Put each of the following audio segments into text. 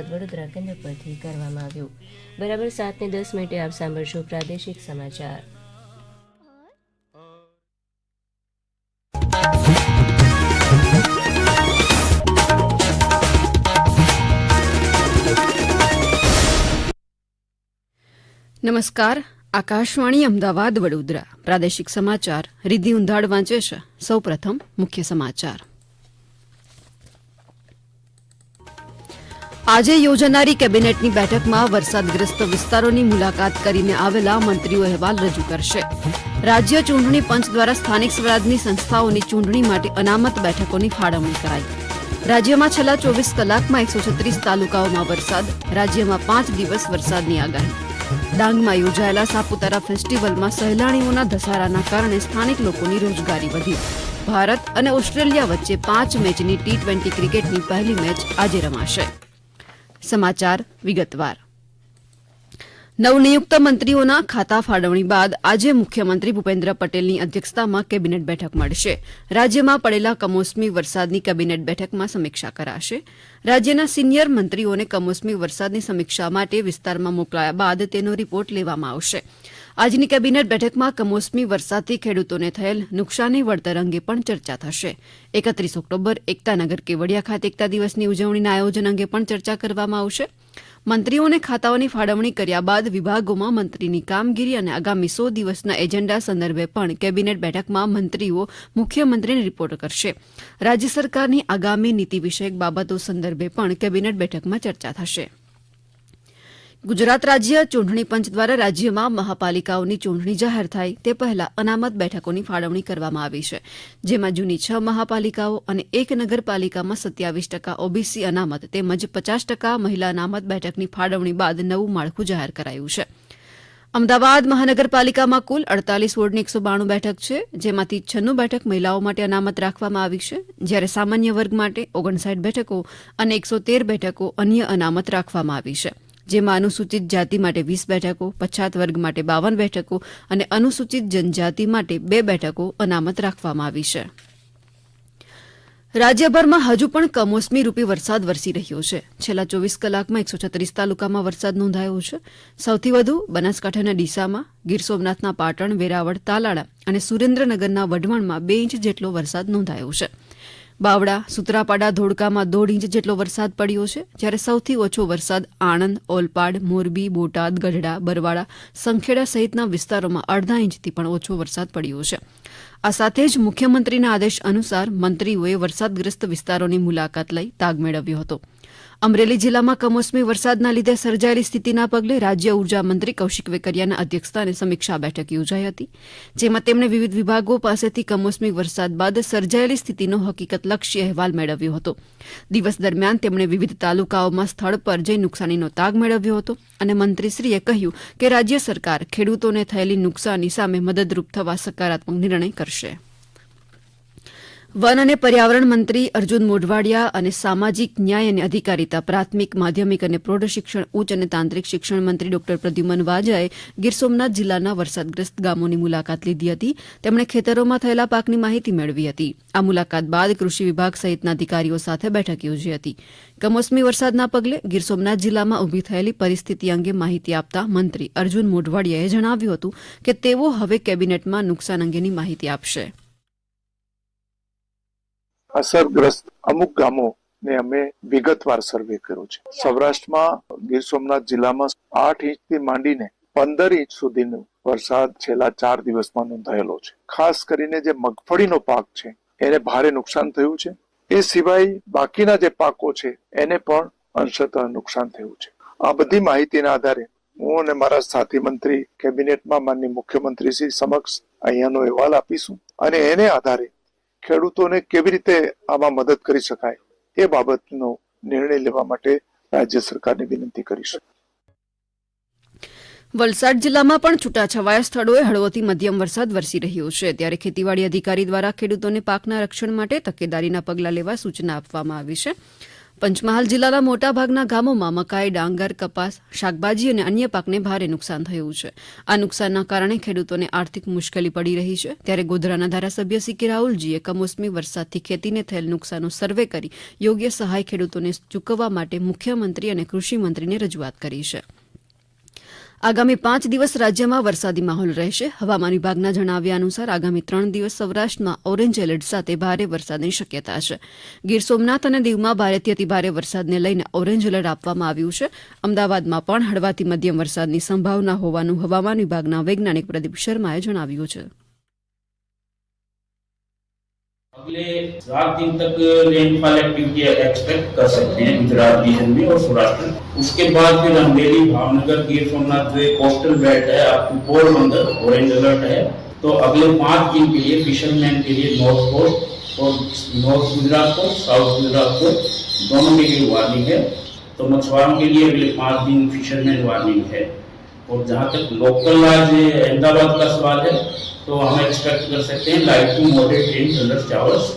વડોદરા કેન્દ્ર પરથી કરવામાં આવ્યું. બરાબર સાતને દસ મિનિટે આપ સાંભળશો પ્રાદેશિક સમાચાર. નમસ્કાર. આકાશવાણી અમદાવાદ વડોદરા. પ્રાદેશિક સમાચાર. રિદ્ધિ ઉંધાડ વાંચે છે. સૌપ્રથમ મુખ્ય સમાચાર. આજે યોજાનારી કેબિનેટની બેઠકમાં વરસાદગ્રસ્ત વિસ્તારોની મુલાકાત કરીને આવેલા મંત્રીઓ અહેવાલ રજૂ કરશે. રાજ્ય ચૂંટણી પંચ દ્વારા સ્થાનિક સ્વરાજની સંસ્થાઓની ચૂંટણી માટે અનામત બેઠકોની ફાળવણી કરાઈ. રાજ્યમાં છેલ્લા ચોવીસ કલાકમાં એકસો છત્રીસ તાલુકાઓમાં વરસાદ, રાજ્યમાં પાંચ દિવસ વરસાદની આગાહી. ડાંગમાં યોજાયેલા સાપુતારા ફેસ્ટિવલમાં સહેલાણીઓના ધસારાના કારણે સ્થાનિક લોકોની રોજગારી વધી. ભારત અને ઓસ્ટ્રેલિયા વચ્ચે પાંચ મેચની ટી ટ્વેન્ટી ક્રિકેટની પહેલી મેચ આજે રમાશે. સમાચાર વિગતવાર. નવનિયુક્ત મંત્રીઓના ખાતા ફાળવણી બાદ આજે મુખ્યમંત્રી ભૂપેન્દ્ર પટેલની અધ્યક્ષતામાં કેબિનેટ બેઠક મળશે. રાજ્યમાં પડેલા કમોસમી વરસાદની કેબિનેટ બેઠકમાં સમીક્ષા કરાશે. રાજ્યના સિનિયર મંત્રીઓને કમોસમી વરસાદની સમીક્ષા માટે વિસ્તારમાં મોકલાયા બાદ તેનો રિપોર્ટ લેવામાં આવશે. આજની કેબિનેટ બેઠકમાં કમોસમી વરસાદથી ખેડૂતોને થયેલ નુકસાની વળતર અંગે પણ ચર્ચા થશે. એકત્રીસ ઓક્ટોબર એકતાનગર કેવડિયા ખાતે એકતા દિવસની ઉજવણીના આયોજન અંગે પણ ચર્ચા કરવામાં આવશે. મંત્રીઓને ખાતાઓની ફાળવણી કર્યા બાદ વિભાગોમાં મંત્રીની કામગીરી અને આગામી સો દિવસના એજન્ડા સંદર્ભે પણ કેબિનેટ બેઠકમાં મંત્રીઓ, મુખ્યમંત્રીને રિપોર્ટ કરશે. રાજ્ય સરકારની આગામી નીતિ વિષયક બાબતો સંદર્ભે પણ કેબિનેટ બેઠકમાં ચર્ચા થશે. ગુજરાત રાજ્ય ચૂંટણી પંચ દ્વારા રાજ્યમાં મહાપાલિકાઓની ચૂંટણી જાહેર થાય તે પહેલા અનામત બેઠકોની ફાળવણી કરવામાં આવી છે, જેમાં જૂની છ મહાપાલિકાઓ અને એક નગરપાલિકામાં સત્યાવીસ ટકા ઓબીસી અનામત તેમજ પચાસ ટકા મહિલા અનામત બેઠકની ફાળવણી બાદ નવું માળખું જાહેર કરાયું છે. અમદાવાદ મહાનગરપાલિકામાં કુલ અડતાલીસ વોર્ડની એકસો બાણું બેઠક છે, જેમાંથી છન્નું બેઠક મહિલાઓ માટે અનામત રાખવામાં આવી છે, જ્યારે સામાન્ય વર્ગ માટે ઓગણસાઠ બેઠકો અને એકસો તેર બેઠકો અન્ય અનામત રાખવામાં આવી છે. જેમાં અનુસૂચિત જાતિ માટે વીસ બેઠકો, પછાત વર્ગ માટે બાવન બેઠકો અને અનુસૂચિત જનજાતિ માટે બે બેઠકો અનામત રાખવામાં આવી છે. રાજ્યભરમાં હજુ પણ કમોસમી રૂપી વરસાદ વરસી રહ્યો છે. છેલ્લા ચોવીસ કલાકમાં એકસો છત્રીસ તાલુકામાં વરસાદ નોંધાયો છે. સૌથી વધુ બનાસકાંઠાના ડીસામાં, ગીર સોમનાથના પાટણ, વેરાવળ, તાલાળા અને સુરેન્દ્રનગરના વઢવાણમાં બે ઇંચ જેટલો વરસાદ નોંધાયો છે. બાવડા, સુત્રાપાડા, ધોળકામાં દોઢ ઇંચ જેટલો વરસાદ પડ્યો છે, જ્યારે સૌથી ઓછો વરસાદ આણંદ, ઓલપાડ, મોરબી, બોટાદ, ગઢડા બરવાડા સંખેડા સહિતના વિસ્તારોમાં અડધા ઇંચથી પણ ઓછો વરસાદ પડ્યો છે. આ સાથે જ મુખ્યમંત્રીના આદેશ અનુસાર મંત્રીઓએ વરસાદગ્રસ્ત વિસ્તારોની મુલાકાત લઈ તાગ મેળવ્યો હતો. અમરેલી જિલ્લામાં કમોસમી વરસાદના લીધે સર્જાયેલી સ્થિતિના પગલે રાજ્ય ઊર્જા મંત્રી કૌશિક વેકરિયાના અધ્યક્ષસ્થાને સમીક્ષા બેઠક યોજાઈ હતી, જેમાં તેમણે વિવિધ વિભાગો પાસેથી કમોસમી વરસાદ બાદ સર્જાયેલી સ્થિતિનો હકીકતલક્ષી અહેવાલ મેળવ્યો હતો. દિવસ દરમિયાન તેમણે વિવિધ તાલુકાઓમાં સ્થળ પર જઈ નુકસાનીનો તાગ મેળવ્યો હતો અને મંત્રીશ્રીએ કહ્યું કે રાજ્ય સરકાર ખેડૂતોને થયેલી નુકસાની સામે મદદરૂપ થવા સકારાત્મક નિર્ણય કરશે. વન અને પર્યાવરણ મંત્રી અર્જુન મોઢવાડિયા અને સામાજિક ન્યાય અને અધિકારીતા, પ્રાથમિક, માધ્યમિક અને પ્રૌઢ શિક્ષણ, ઉચ્ચ અને તાંત્રિક શિક્ષણ મંત્રી ડોક્ટર પ્રદ્યુમન વાજાએ ગીર સોમનાથ જિલ્લાના વરસાદગ્રસ્ત ગામોની મુલાકાત લીધી હતી. તેમણે ખેતરોમાં થયેલા પાકની માહિતી મેળવી હતી. આ મુલાકાત બાદ કૃષિ વિભાગ સહિતના અધિકારીઓ સાથે બેઠક યોજી હતી. કમોસમી વરસાદના પગલે ગીર સોમનાથ જિલ્લામાં ઊભી થયેલી પરિસ્થિતિ અંગે માહિતી આપતા મંત્રી અર્જુન મોઢવાડિયાએ જણાવ્યું હતું કે તેઓ હવે કેબિનેટમાં નુકસાન અંગેની માહિતી આપશે. અસરગ્રસ્ત અમુક ગામો ને અમે વિગતવાર સર્વે કર્યો છે. સૌરાષ્ટ્રમાં ગીર સોમનાથ જિલ્લામાં આઠ ઇંચથી માંડીને પંદર ઇંચ સુધીનો વરસાદ છેલ્લા ચાર દિવસમાં નોંધાયેલો છે. ખાસ કરીને જે મગફળીનો પાક છે, એને ભારે નુકસાન થયું છે. એ સિવાય બાકીના જે પાકો છે, એને પણ અંશતઃ નુકસાન થયું છે. આ બધી માહિતીના આધારે હું અને મારા સાથી મંત્રી કેબિનેટમાં માનની મુખ્યમંત્રી શ્રી સમક્ષ અહીંયાનો અહેવાલ આપીશું અને એને આધારે ખેડૂતોને કેવી રીતે આમાં મદદ કરી શકાય એ બાબતનો નિર્ણય લેવા માટે રાજ્ય સરકારને વિનંતી કરીશું વલસાડ જિલ્લામાં પણ છૂટાછવાયા સ્થળોએ હળવોથી મધ્યમ વરસાદ વરસી રહ્યો છે. ત્યારે ખેતીવાડી અધિકારી દ્વારા ખેડૂતોને પાકના રક્ષણ માટે તકેદારીના પગલાં લેવા સૂચના આપવામાં આવી છે. પંચમહાલ જિલ્લાના મોટાભાગના ગામોમાં મકાઈ, ડાંગર, કપાસ, શાકભાજી અને અન્ય પાકને ભારે નુકસાન થયું છે. આ નુકસાનના કારણે ખેડૂતોને આર્થિક મુશ્કેલી પડી રહી છે. ત્યારે ગોધરાના ધારાસભ્ય સીકે રાહુલજીએ કમોસમી વરસાદથી ખેતીને થયેલ નુકસાનનો સર્વે કરી યોગ્ય સહાય ખેડૂતોને ચૂકવવા માટે મુખ્યમંત્રી અને કૃષિમંત્રીને રજૂઆત કરી છે. આગામી પાંચ દિવસ રાજ્યમાં વરસાદી માહોલ રહેશે. હવામાન વિભાગના જણાવ્યા અનુસાર આગામી ત્રણ દિવસ સૌરાષ્ટ્રમાં ઓરેન્જ એલર્ટ સાથે ભારે વરસાદની શક્યતા છે. ગીર સોમનાથ અને દીવમાં ભારેથી અતિભારે વરસાદને લઈને ઓરેન્જ એલર્ટ આપવામાં આવ્યું છે. અમદાવાદમાં પણ હળવાથી મધ્યમ વરસાદની સંભાવના હોવાનું હવામાન વિભાગના વૈજ્ઞાનિક પ્રદીપ શર્માએ જણાવ્યું છે. अगले सात दिन तक रेनफॉल एक्टिविटी एक्सपेक्ट कर सकते हैं, गुजरात रीजन में और सौराष्ट्र उसके बाद फिर अमरेली भावनगर, गिर सोमनाथ कोस्टल बेल्ट है up to Porbandar orange alert है। तो अगले पाँच दिन के लिए फिशरमैन के लिए नॉर्थ कोस्ट और नॉर्थ गुजरात को साउथ गुजरात को दोनों के लिए वार्निंग है। तो मछुआरों के लिए अगले पाँच दिन फिशरमैन वार्निंग है। और जहाँ तक लोकल आज अहमदाबाद का सवाल है तो हम एक्सपेक्ट कर सकते हैं light to moderate rain thunder showers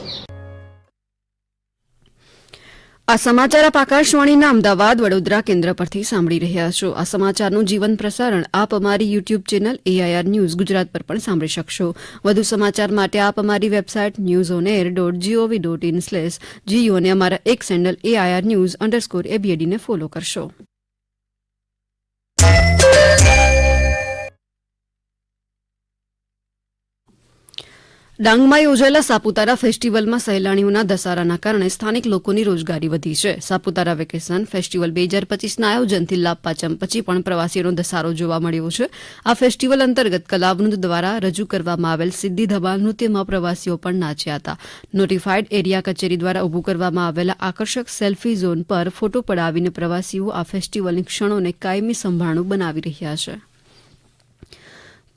આ સમાચાર આપ આકાશવાણીના અમદાવાદ વડોદરા કેન્દ્ર પરથી સાંભળી રહ્યા છો આ સમાચારનું જીવન પ્રસારણ આપ અમારી YouTube channel AIR news Gujarat પર પણ સાંભળી શકશો વધુ સમાચાર માટે આપ અમારી website news on air dot GOV dot in slash GO અને અમારા એક સેન્ડલ એઆઈઆર ન્યૂઝ અંડરસ્કોર એબીએડીને ફોલો કરશો ડાંગમાં યોજાયેલા સાપુતારા ફેસ્ટિવલમાં સહેલાણીઓના ધસારાના કારણે સ્થાનિક લોકોની રોજગારી વધી છે. સાપુતારા વેકેશન ફેસ્ટિવલ બે હજાર પચીસના આયોજનથી લાભ પાચમ પછી પણ પ્રવાસીઓનો ધસારો જોવા મળ્યો છે. આ ફેસ્ટિવલ અંતર્ગત કલાવૃંદ દ્વારા રજૂ કરવામાં આવેલ સિદ્ધિ ધમાલ નૃત્યમાં પ્રવાસીઓ પણ નાચ્યા હતા. નોટિફાઈડ એરિયા કચેરી દ્વારા ઊભું કરવામાં આવેલા આકર્ષક સેલ્ફી ઝોન પર ફોટો પડાવીને પ્રવાસીઓ આ ફેસ્ટિવલની ક્ષણોને કાયમી સંભાળણું બનાવી રહ્યા છે.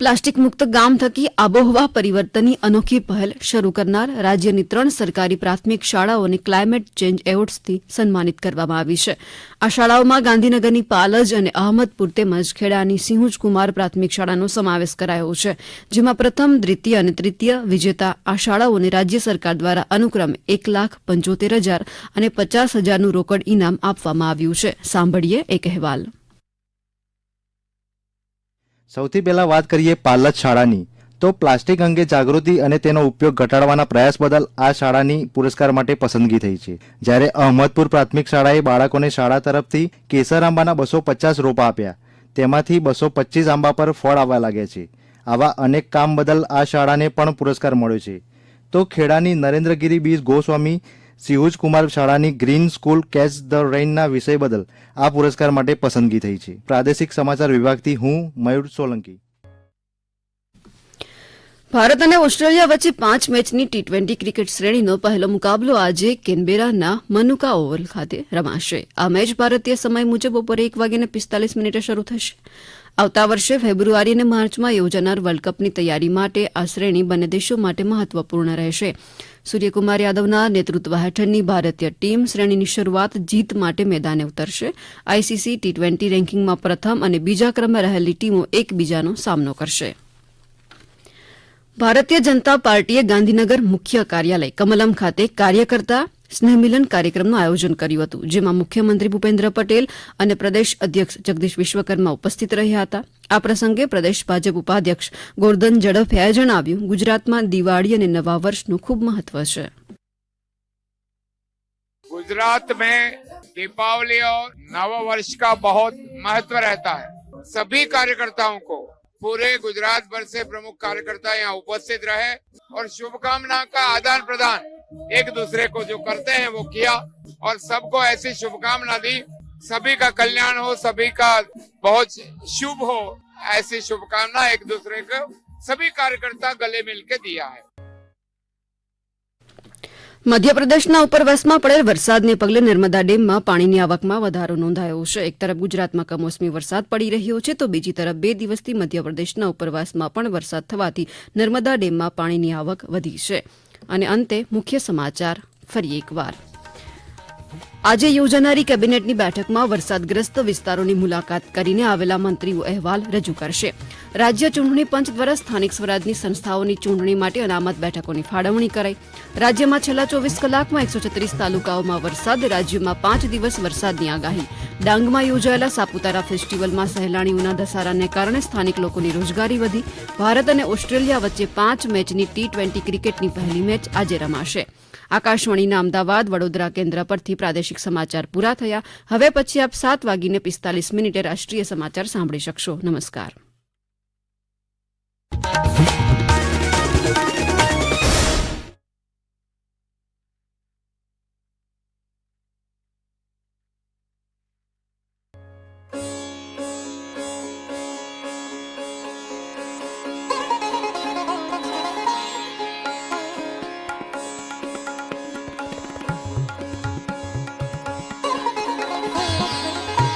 પ્લાસ્ટિક મુક્ત ગામ થકી આબોહવા પરિવર્તનની અનોખી પહેલ શરૂ કરનાર રાજ્યની ત્રણ સરકારી પ્રાથમિક શાળાઓને ક્લાઇમેટ ચેન્જ એવોર્ડ્સથી સન્માનિત કરવામાં આવી છે. આ શાળાઓમાં ગાંધીનગરની પાલજ અને અહમદપુર તેમજ ખેડાની સિંહુજકુમાર પ્રાથમિક શાળાનો સમાવેશ કરાયો છે, જેમાં પ્રથમ, દ્વિતીય અને તૃતીય વિજેતા આ શાળાઓને રાજ્ય સરકાર દ્વારા અનુક્રમે એક લાખ પંચોતેર હજાર અને પચાસ હજારનું રોકડ ઇનામ આપવામાં આવ્યું છે. સાંભળીએ એક અહેવાલ. સૌથી પહેલા વાત કરીએ પાલજ શાળાની. તો પ્લાસ્ટિક અંગે જાગૃતિ અને તેનો ઉપયોગ ઘટાડવાના પ્રયાસ બદલ આ શાળાની પુરસ્કાર માટે પસંદગી થઈ છે. જ્યારે અહમદપુર પ્રાથમિક શાળાએ બાળકોને શાળા તરફથી કેસર આંબાના બસો પચાસ રોપા આપ્યા. તેમાંથી બસો પચીસ આંબા પર ફળ આવવા લાગ્યા છે. આવા અનેક કામ બદલ આ શાળાને પણ પુરસ્કાર મળ્યો છે. તો ખેડાની નરેન્દ્રગીરી બીજ ગોસ્વામી સિહુજ કુમાર શાળાની ગ્રીન સ્કૂલ કેચ ધ રેઇનના વિષય બદલ આ પુરસ્કાર માટે પસંદગી થઈ છે. પ્રાદેશિક સમાચાર વિભાગથી હું મયુર સોલંકી. ભારત અને ઓસ્ટ્રેલિયા વચ્ચે પાંચ મેચની ટી ટ્વેન્ટી ક્રિકેટ શ્રેણીનો પહેલો મુકાબલો આજે કેનબેરાના મનુકા ઓવલ ખાતે રમાશે. આ મેચ ભારતીય સમય મુજબ બપોરે એક વાગીને પિસ્તાલીસ મિનિટે શરૂ થશે. આવતા વર્ષે ફેબ્રુઆરી અને માર્ચમાં યોજાનાર વર્લ્ડ કપની તૈયારી માટે આ શ્રેણી બંને દેશો માટે મહત્વપૂર્ણ રહેશે. સૂર્યકુમાર યાદવના નેતૃત્વ હેઠળની ભારતીય ટીમ શ્રેણીની શરૂઆત જીત માટે મેદાને ઉતરશે. આઈસીસી ટી ટ્વેન્ટી રેન્કિંગમાં પ્રથમ અને બીજા ક્રમે રહેલી ટીમો એકબીજાનો સામનો કરશે. ભારતીય જનતા પાર્ટીએ ગાંધીનગર મુખ્ય કાર્યાલય કમલમ ખાતે કાર્યકર્તા સ્નેહમિલન કાર્યક્રમનું આયોજન કર્યું હતું જેમાં મુખ્યમંત્રી ભૂપેન્દ્ર પટેલ અને પ્રદેશ અધ્યક્ષ જગદીશ વિશ્વકર્મા ઉપસ્થિત રહ્યા હતા આ પ્રસંગે પ્રદેશ ભાજપ ઉપાધ્યક્ષ ગોરધન ઝડફિયાએ જણાવ્યું ગુજરાતમાં દિવાળી અને નવા વર્ષનું ખૂબ મહત્વ છે गुजरात में दीपावली और नव वर्ष का बहुत महत्व रहता है सभी कार्यकर्ताओं को पूरे गुजरात भर से प्रमुख कार्यकर्ता यहाँ उपस्थित रहे और शुभकामना का आदान प्रदान एक दूसरे को जो करते हैं वो किया और सबको ऐसी शुभकामना दी सभी का कल्याण हो सभी का बहुत शुभ हो ऐसी शुभकामना एक दूसरे को सभी कार्यकर्ता गले मिल के दिया है મધ્યપ્રદેશના ઉપરવાસમાં પડેલ વરસાદને પગલે નર્મદા ડેમમાં પાણીની આવકમાં વધારો નોંધાયો છે એક તરફ ગુજરાતમાં કમોસમી વરસાદ પડી રહ્યો છે તો બીજી તરફ બે દિવસથી મધ્યપ્રદેશના ઉપરવાસમાં પણ વરસાદ થવાથી નર્મદા ડેમમાં પાણીની આવક વધી છે અને અંતે મુખ્ય સમાચાર ફરી એકવાર. આજે યોજાનારી કેબિનેટની બેઠકમાં વરસાદગ્રસ્ત વિસ્તારોની મુલાકાત કરીને આવેલા મંત્રીઓ અહેવાલ રજૂ કરશે. રાજ્ય ચૂંટણી પંચ દ્વારા સ્થાનિક સ્વરાજની સંસ્થાઓની ચૂંટણી માટે અનામત બેઠકોની ફાળવણી કરાઈ. રાજ્યમાં છેલ્લા ચોવીસ કલાકમાં એકસો છત્રીસ તાલુકાઓમાં વરસાદ, રાજ્યમાં પાંચ દિવસ વરસાદની આગાહી. ડાંગમાં યોજાયેલા સાપુતારા ફેસ્ટિવલમાં સહેલાણીઓના ધસારાને કારણે સ્થાનિક લોકોની રોજગારી વધી. ભારત અને ઓસ્ટ્રેલિયા વચ્ચે પાંચ મેચની ટી ટ્વેન્ટી ક્રિકેટની પહેલી મેચ આજે રમાશે. આકાશવાણીના અમદાવાદ વડોદરા કેન્દ્ર પરથી પ્રાદેશિક સમાચાર પૂરા થયા. હવે પછી આપ સાત વાગીને પિસ્તાલીસ મિનિટે રાષ્ટ્રીય સમાચાર સાંભળી શકશો. નમસ્કાર.